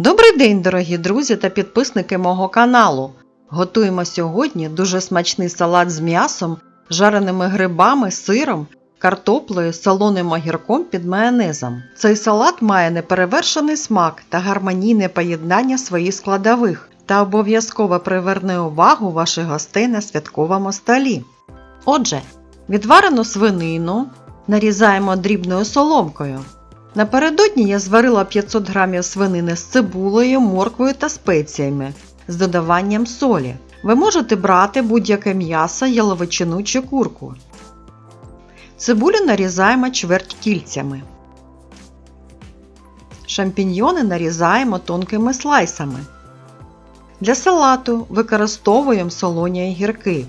Добрий день, дорогі друзі та підписники мого каналу. Готуємо сьогодні дуже смачний салат з м'ясом, жареними грибами, сиром, картоплею, солоним огірком під майонезом. Цей салат має неперевершений смак та гармонійне поєднання своїх складових та обов'язково приверне увагу ваших гостей на святковому столі. Отже, відварену свинину нарізаємо дрібною соломкою. Напередодні я зварила 500 г свинини з цибулею, морквою та спеціями з додаванням солі. Ви можете брати будь-яке м'ясо, яловичину чи курку. Цибулю нарізаємо чверть кільцями. Шампіньйони нарізаємо тонкими слайсами. Для салату використовуємо солоні огірки,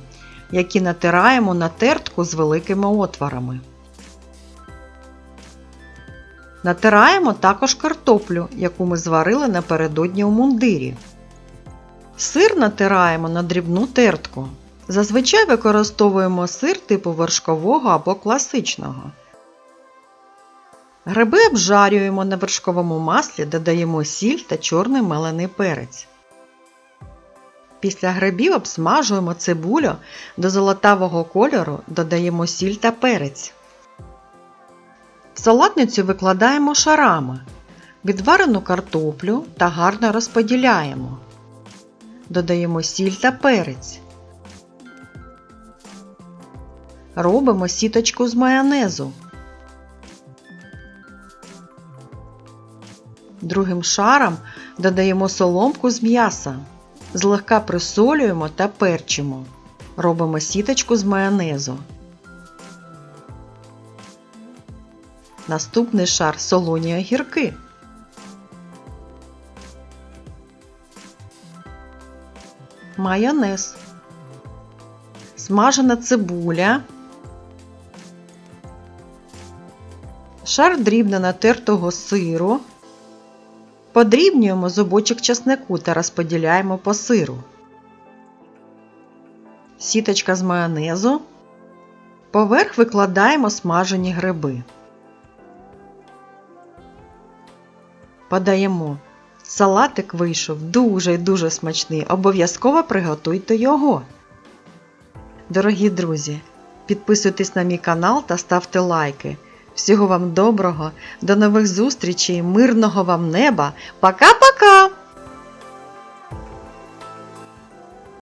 які натираємо на тертку з великими отворами. Натираємо також картоплю, яку ми зварили напередодні у мундирі. Сир натираємо на дрібну тертку. Зазвичай використовуємо сир типу вершкового або класичного. Гриби обжарюємо на вершковому маслі, додаємо сіль та чорний мелений перець. Після грибів обсмажуємо цибулю до золотавого кольору, додаємо сіль та перець. Салатницю викладаємо шарами, відварену картоплю та гарно розподіляємо. Додаємо сіль та перець. Робимо сіточку з майонезу. Другим шаром додаємо соломку з м'яса. Злегка присолюємо та перчимо. Робимо сіточку з майонезу. Наступний шар солоні огірки. Майонез. Смажена цибуля. Шар дрібно натертого сиру. Подрібнюємо зубочок чеснику та розподіляємо по сиру. Сіточка з майонезу. Поверх викладаємо смажені гриби. Подаємо. Салатик вийшов дуже і дуже смачний. Обов'язково приготуйте його. Дорогі друзі, підписуйтесь на мій канал та ставте лайки. Всього вам доброго, до нових зустрічей, мирного вам неба. Пока-пока!